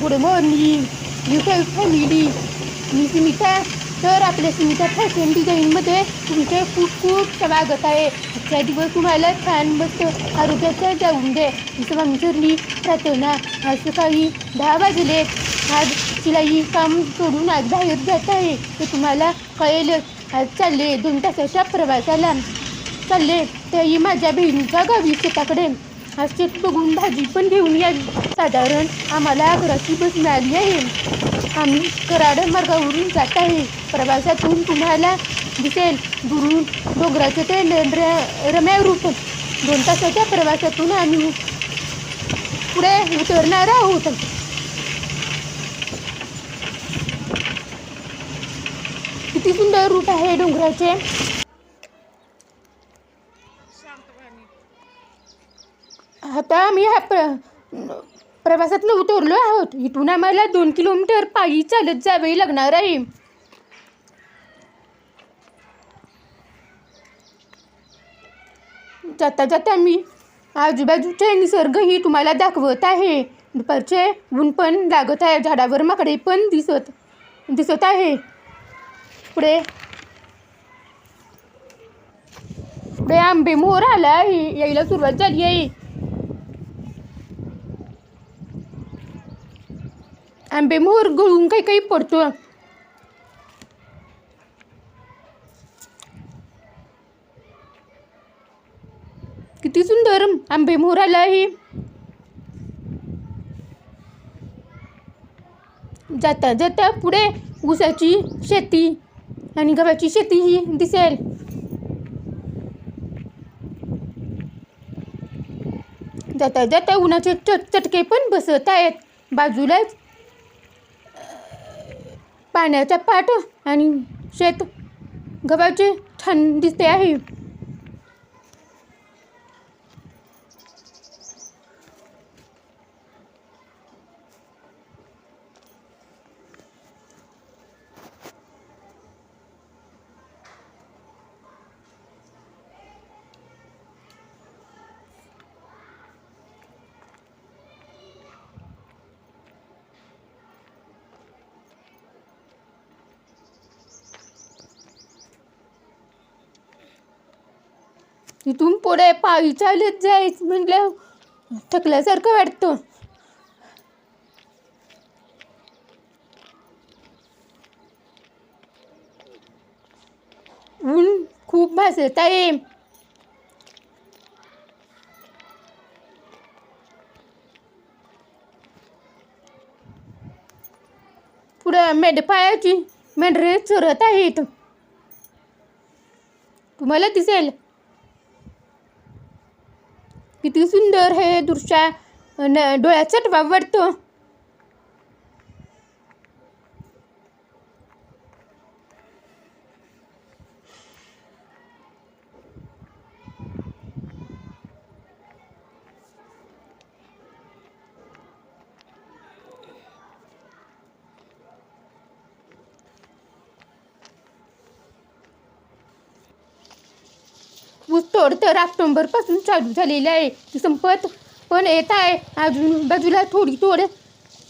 Good morning you family मी सुमिता तर आपल्या सुमिता फॅशन डिझाईनमध्ये तुमचे खूप खूप स्वागत आहे. आजचा दिवस तुम्हाला छान मस्त आरोग्याचा जाऊन दे जसं आम्ही ठरली प्रार्थना. आज सकाळी दहा वाजले. आज शिलाई काम सोडून आज बाहेर जात आहे. ते तुम्हाला कळेलच आज चालले दोन तासाच्या प्रवासाला. चालले त्याही माझ्या बहिणीच्या गावी शेताकडे. आज बघून भाजी पण घेऊन यावी. साधारण आम्हाला अकराची बस मिळाली आहे. आम्ही कराड मार्गावरून जात आहे. प्रवासातून तुम्हाला दिसेल दुरून डोंगराचं ते र- रम्य रूप. दोन तासाच्या प्रवासातून आम्ही पुढे उतरणार आहोत. किती सुंदर रूट आहे डोंगराचे. आता आम्ही ह्या प्र प्रवासातनं उतरलो आहोत. इथून आम्हाला दोन किलोमीटर पायी चालत जावे लागणार आहे. जाता जाता मी आजूबाजूचे निसर्गही तुम्हाला दाखवत आहे. दुपारचे ऊन पण लागत आहे. झाडावर माकडे पण दिसत दिसत आहे. पुढे पुढे आंबेमोर आला आहे. यायला सुरुवात झाली आहे. आंबेमोहर गळून काही काही पडतो किती सुंदर आंबेमोहर आला आहे. जाता जाता पुढे ऊसाची शेती आणि गव्हाची शेती ही दिसेल. जाता जाता उन्हाचे चट चटके पण बसत आहेत. बाजूलाच पाण्याचा पाट आणि शेत गव्हाची छान दिसते आहे. इथून पुढे पायी चालत जायचं म्हटलं थकल्यासारखं वाटतं. ऊन खूप भासत आहे. पुढे मेंढपायाची मेंढरे चरत आहेत. तुम्हाला दिसेल. किती सुंदर हे दृश्य न डोळ्याचा टवा तोड तर ऑक्टोंबरपासून चालू झालेली आहे. संपत पण येत आहे. अजून बाजूला थोडी तोड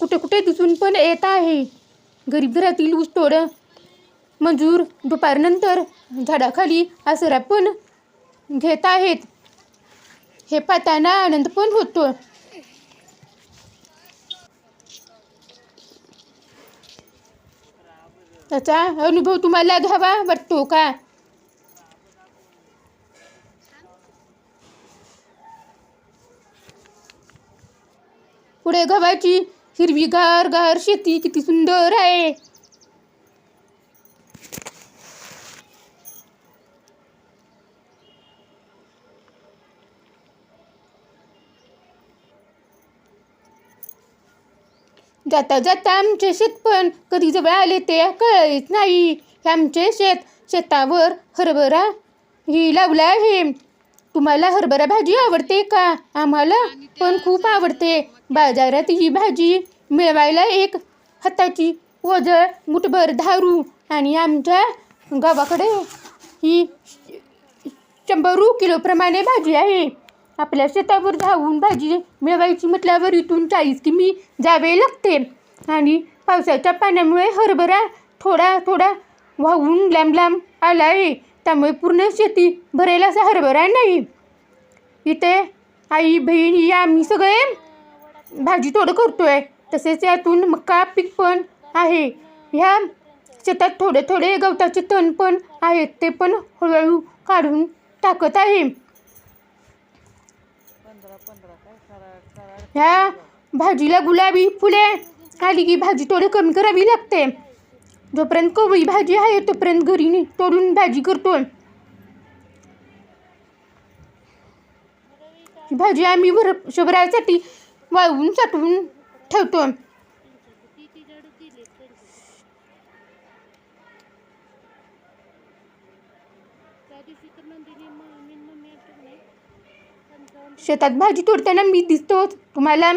कुठे कुठे दिसून पण येत आहे. गरीब घरातील ऊसतोड मजूर दुपारनंतर झाडाखाली आसरा पण घेत आहेत. हे पाहताना आनंद पण होतो. त्याचा अनुभव तुम्हाला घ्यावा वाटतो का? पुढे गव्हाची हिरवीगार गार शेती किती सुंदर आहे. जाता जाता आमचे शेत पण कधी जवळ आले ते कळत नाही. आमचे शेत शेतावर हरभरा ही लावला आहे. तुम्हाला हरभरा भाजी आवडते का? आम्हाला पण खूप आवडते. बाजारात ही भाजी मिळवायला एक हाताची ओझळ मुठभर धारू आणि आमच्या गावाकडे ही शंभर किलोप्रमाणे भाजी आहे. आपल्या शेतावर धावून भाजी मिळवायची म्हटल्यावर इथून चाळीस किमी जावे लागते. आणि पावसाच्या पाण्यामुळे हरभरा थोडा थोडा वाहून लांब लांब आला आहे. त्यामुळे पूर्ण शेती भरेल असं हरभरा नाही? इथे आई बहीण ही आम्ही सगळे भाजी तोड करतोय. तसेच यातून मका पीक पण आहे. ह्या शेतात थोडे थोडे गवताचे तण पण आहेत ते पण हळूहळू काढून टाकत आहे. ह्या भाजीला गुलाबी फुले आली की भाजी थोडी कमी करावी लागते. जोपर्यंत कोवळी भाजी आहे तोपर्यंत घरी तोडून भाजी करतोय. भाजी आम्ही वर शभरासाठी वाळवून साठवून ठेवतो शेतात भाजी तोडताना मी दिसतो तुम्हाला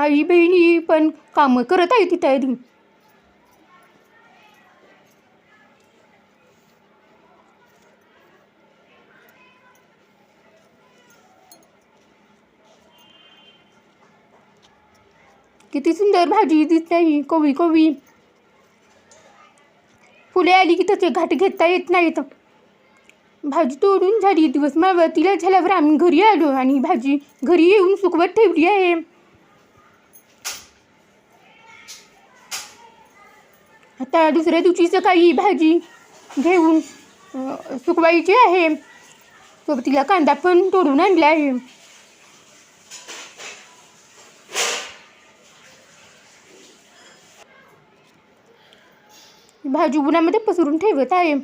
आई बहिणी पण कामं करत आहे तिथे आधी किती सुंदर भाजी दिसते ही कोवी कोवी फुले आली की त्याचे घाट घेता येत नाहीत. भाजी तोडून झाली दिवस मावळतीला झाल्यावर आम्ही घरी आलो आणि भाजी घरी येऊन सुकवत ठेवली आहे. त्या दुसऱ्या दिवशी सकाळी भाजी घेऊन सुकवायची आहे. सोबतीला कांदा पण तोडून आणला आहे. भाजी उन्हामध्ये पसरून ठेवत आहे.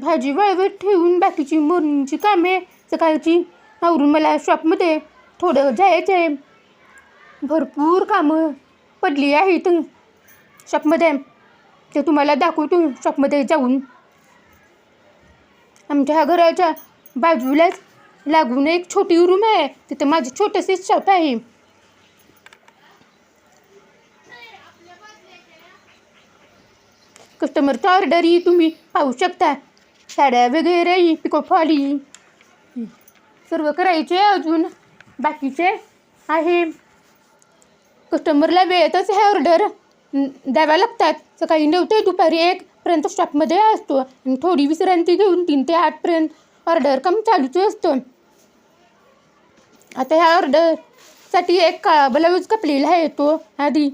भाजी वाळवत ठेवून बाकीची मोरणीची कामे सकाळची. आवरून मला शॉपमध्ये थोडं जायचं आहे भरपूर कामं पडली आहेत. शॉपमध्ये ते तुम्हाला दाखवतो शॉपमध्ये जाऊन. आमच्या ह्या घराच्या बाजूलाच लागून एक छोटी रूम आहे. तिथे माझी छोटंसे शॉप आहे. कस्टमरच्या ऑर्डरही तुम्ही पाहू शकता. साड्या वगैरे पिको फॉली सर्व करायचे अजून. बाकीचे आहे. कस्टमरला वेळेतच हे ऑर्डर द्याव्या लागतात. सकाळी नऊ ते दुपारी एकपर्यंत स्टॉपमध्ये असतो. आणि थोडी विश्रांती घेऊन तीन ते आठपर्यंत ऑर्डर कम चालूच असतं. आता ह्या ऑर्डरसाठी एक काळा ब्लाऊज कपलेला आहे तो. आधी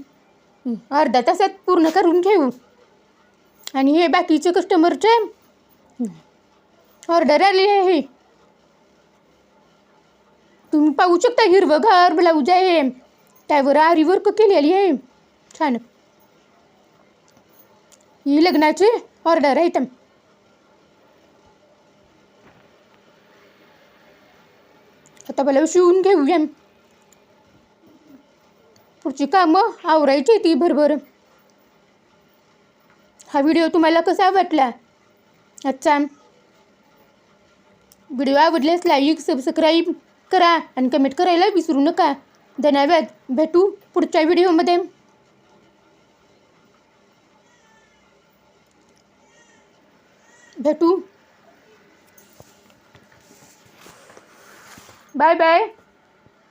अर्धा तासात पूर्ण करून घेऊ. आणि हे बाकीचे कस्टमरचे ऑर्डर आली आहे तुम्ही पाहू शकता हिरवंगार ब्लाऊज आहे. त्यावर आरी वर्क केलेली आहे. छान. ही लग्नाची ऑर्डर आहे आता मला शिवून घेऊया. पुढची कामं आवरायची ती भरभर. हा व्हिडिओ तुम्हाला कसा वाटला? अच्छा. व्हिडिओ आवडल्यास लाईक सबस्क्राईब करा आणि कमेंट करायला विसरू नका. धन्यवाद. भेटू पुढच्या व्हिडिओमध्ये. भेटू. Bye bye.